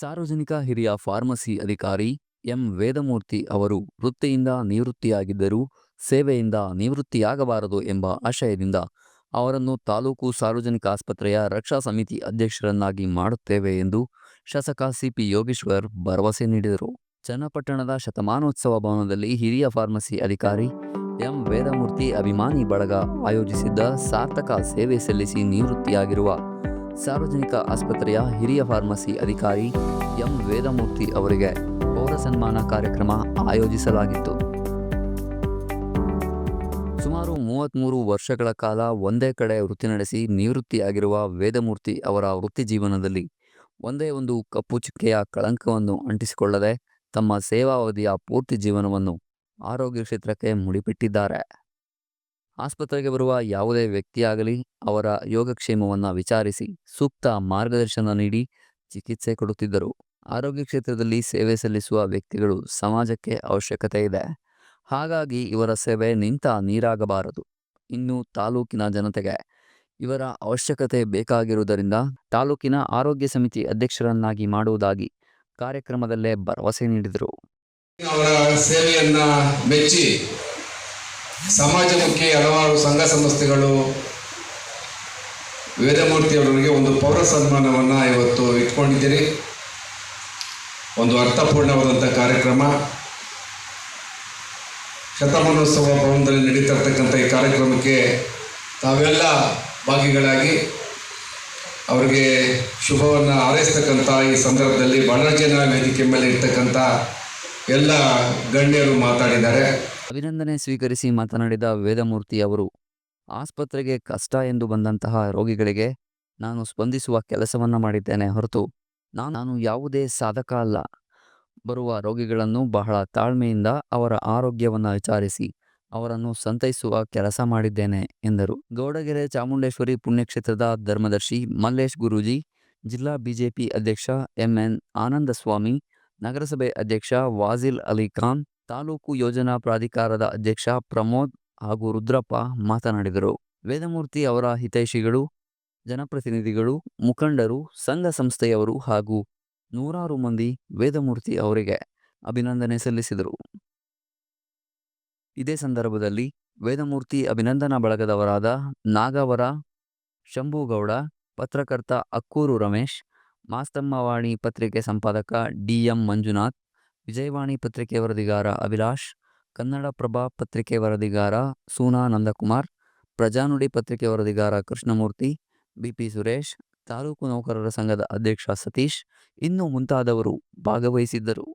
ಸಾರ್ವಜನಿಕ ಹಿರಿಯ ಫಾರ್ಮಸಿ ಅಧಿಕಾರಿ ಎಂ. ವೇದಮೂರ್ತಿ ಅವರು ವೃತ್ತಿಯಿಂದ ನಿವೃತ್ತಿಯಾಗಿದ್ದರೂ ಸೇವೆಯಿಂದ ನಿವೃತ್ತಿಯಾಗಬಾರದು ಎಂಬ ಆಶಯದಿಂದ ಅವರನ್ನು ತಾಲೂಕು ಸಾರ್ವಜನಿಕ ಆಸ್ಪತ್ರೆಯ ರಕ್ಷಾ ಸಮಿತಿ ಅಧ್ಯಕ್ಷರನ್ನಾಗಿ ಮಾಡುತ್ತೇವೆ ಎಂದು ಶಾಸಕ ಸಿಪಿ ಯೋಗೇಶ್ವರ್ ಭರವಸೆ ನೀಡಿದರು. ಚನ್ನಪಟ್ಟಣದ ಶತಮಾನೋತ್ಸವ ಭವನದಲ್ಲಿ ಹಿರಿಯ ಫಾರ್ಮಸಿ ಅಧಿಕಾರಿ ಎಂ. ವೇದಮೂರ್ತಿ ಅಭಿಮಾನಿ ಬಳಗ ಆಯೋಜಿಸಿದ್ದ ಸಾರ್ಥಕ ಸೇವೆ ಸಲ್ಲಿಸಿ ನಿವೃತ್ತಿಯಾಗಿರುವ ಸಾರ್ವಜನಿಕ ಆಸ್ಪತ್ರೆಯ ಹಿರಿಯ ಫಾರ್ಮಸಿ ಅಧಿಕಾರಿ ಎಂ. ವೇದಮೂರ್ತಿ ಅವರಿಗೆ ಪೌರ ಸನ್ಮಾನ ಕಾರ್ಯಕ್ರಮ ಆಯೋಜಿಸಲಾಗಿತ್ತು. ಸುಮಾರು ಮೂವತ್ತ್ಮೂರು ವರ್ಷಗಳ ಕಾಲ ಒಂದೇ ಕಡೆ ವೃತ್ತಿ ನಡೆಸಿ ನಿವೃತ್ತಿಯಾಗಿರುವ ವೇದಮೂರ್ತಿ ಅವರ ವೃತ್ತಿ ಜೀವನದಲ್ಲಿ ಒಂದೇ ಒಂದು ಕಪ್ಪು ಚುಕ್ಕೆಯ ಕಳಂಕವನ್ನು ಅಂಟಿಸಿಕೊಳ್ಳದೆ ತಮ್ಮ ಸೇವಾವಧಿಯ ಪೂರ್ತಿ ಜೀವನವನ್ನು ಆರೋಗ್ಯ ಕ್ಷೇತ್ರಕ್ಕೆ ಮುಡಿಪಿಟ್ಟಿದ್ದಾರೆ. ಆಸ್ಪತ್ರೆಗೆ ಬರುವ ಯಾವುದೇ ವ್ಯಕ್ತಿಯಾಗಲಿ ಅವರ ಯೋಗಕ್ಷೇಮವನ್ನು ವಿಚಾರಿಸಿ ಸೂಕ್ತ ಮಾರ್ಗದರ್ಶನ ನೀಡಿ ಚಿಕಿತ್ಸೆ ಕೊಡುತ್ತಿದ್ದರು. ಆರೋಗ್ಯ ಕ್ಷೇತ್ರದಲ್ಲಿ ಸೇವೆ ಸಲ್ಲಿಸುವ ವ್ಯಕ್ತಿಗಳು ಸಮಾಜಕ್ಕೆ ಅವಶ್ಯಕತೆ ಇದೆ. ಹಾಗಾಗಿ ಇವರ ಸೇವೆ ನಿಂತ ನೀರಾಗಬಾರದು. ಇನ್ನು ತಾಲೂಕಿನ ಜನತೆಗೆ ಇವರ ಅವಶ್ಯಕತೆ ಬೇಕಾಗಿರುವುದರಿಂದ ತಾಲೂಕಿನ ಆರೋಗ್ಯ ಸಮಿತಿ ಅಧ್ಯಕ್ಷರನ್ನಾಗಿ ಮಾಡುವುದಾಗಿ ಕಾರ್ಯಕ್ರಮದಲ್ಲೇ ಭರವಸೆ ನೀಡಿದರು. ಅವರ ಸೇವೆಯನ್ನ ಮೆಚ್ಚಿ ಸಮಾಜಮುಖಿ ಹಲವಾರು ಸಂಘ ಸಂಸ್ಥೆಗಳು ವೇದಮೂರ್ತಿ ಅವರಿಗೆ ಒಂದು ಪೌರ ಸನ್ಮಾನವನ್ನು ಇವತ್ತು ಇಟ್ಕೊಂಡಿದ್ದೀರಿ. ಒಂದು ಅರ್ಥಪೂರ್ಣವಾದಂಥ ಕಾರ್ಯಕ್ರಮ. ಶತಮಾನೋತ್ಸವ ಭವನದಲ್ಲಿ ನಡೀತಾ ಇರ್ತಕ್ಕಂಥ ಈ ಕಾರ್ಯಕ್ರಮಕ್ಕೆ ತಾವೆಲ್ಲ ಭಾಗಿಗಳಾಗಿ ಅವರಿಗೆ ಶುಭವನ್ನು ಹಾರೈಸ್ತಕ್ಕಂಥ ಈ ಸಂದರ್ಭದಲ್ಲಿ ಬಹಳ ಜನ ವೇದಿಕೆ ಮೇಲೆ ಇರ್ತಕ್ಕಂಥ ಎಲ್ಲ ಗಣ್ಯರು ಮಾತಾಡಿದ್ದಾರೆ. ಅಭಿನಂದನೆ ಸ್ವೀಕರಿಸಿ ಮಾತನಾಡಿದ ವೇದಮೂರ್ತಿ ಅವರು, ಆಸ್ಪತ್ರೆಗೆ ಕಷ್ಟ ಎಂದು ಬಂದಂತಹ ರೋಗಿಗಳಿಗೆ ನಾನು ಸ್ಪಂದಿಸುವ ಕೆಲಸವನ್ನ ಮಾಡಿದ್ದೇನೆ ಹೊರತು ನಾನು ಯಾವುದೇ ಸಾಧಕ ಅಲ್ಲ. ಬರುವ ರೋಗಿಗಳನ್ನು ಬಹಳ ತಾಳ್ಮೆಯಿಂದ ಅವರ ಆರೋಗ್ಯವನ್ನು ವಿಚಾರಿಸಿ ಅವರನ್ನು ಸಂತೈಸುವ ಕೆಲಸ ಮಾಡಿದ್ದೇನೆ ಎಂದರು. ಗೌಡಗೆರೆ ಚಾಮುಂಡೇಶ್ವರಿ ಪುಣ್ಯಕ್ಷೇತ್ರದ ಧರ್ಮದರ್ಶಿ ಮಲ್ಲೇಶ್ ಗುರೂಜಿ, ಜಿಲ್ಲಾ ಬಿಜೆಪಿ ಅಧ್ಯಕ್ಷ ಎಂಎನ್ ಆನಂದಸ್ವಾಮಿ, ನಗರಸಭೆ ಅಧ್ಯಕ್ಷ ವಾಜಿಲ್ ಅಲಿ ಖಾನ್ ತಾಲೂಕು ಯೋಜನಾ ಪ್ರಾಧಿಕಾರದ ಅಧ್ಯಕ್ಷ ಪ್ರಮೋದ್ ಹಾಗೂ ರುದ್ರಪ್ಪ ಮಾತನಾಡಿದರು. ವೇದಮೂರ್ತಿ ಅವರ ಹಿತೈಷಿಗಳು, ಜನಪ್ರತಿನಿಧಿಗಳು, ಮುಖಂಡರು, ಸಂಘ ಸಂಸ್ಥೆಯವರು ಹಾಗೂ ನೂರಾರು ಮಂದಿ ವೇದಮೂರ್ತಿ ಅವರಿಗೆ ಅಭಿನಂದನೆ ಸಲ್ಲಿಸಿದರು. ಇದೇ ಸಂದರ್ಭದಲ್ಲಿ ವೇದಮೂರ್ತಿ ಅಭಿನಂದನಾ ಬಳಗದವರಾದ ನಾಗವರ, ಶಂಭುಗೌಡ, ಪತ್ರಕರ್ತ ಅಕ್ಕೂರು ರಮೇಶ್, ಮಾಸ್ತಮ್ಮವಾಣಿ ಪತ್ರಿಕೆ ಸಂಪಾದಕ ಡಿಎಂ ಮಂಜುನಾಥ್ ವಿಜಯವಾಣಿ ಪತ್ರಿಕೆ ವರದಿಗಾರ ಅಭಿಲಾಷ್ ಕನ್ನಡಪ್ರಭ ಪತ್ರಿಕೆ ವರದಿಗಾರ ಸೂನಾ ನಂದಕುಮಾರ್, ಪ್ರಜಾನುಡಿ ಪತ್ರಿಕೆ ವರದಿಗಾರ ಕೃಷ್ಣಮೂರ್ತಿ, ಬಿಪಿ ಸುರೇಶ್, ತಾಲೂಕು ನೌಕರರ ಸಂಘದ ಅಧ್ಯಕ್ಷ ಸತೀಶ್, ಇನ್ನು ಮುಂತಾದವರು ಭಾಗವಹಿಸಿದ್ದರು.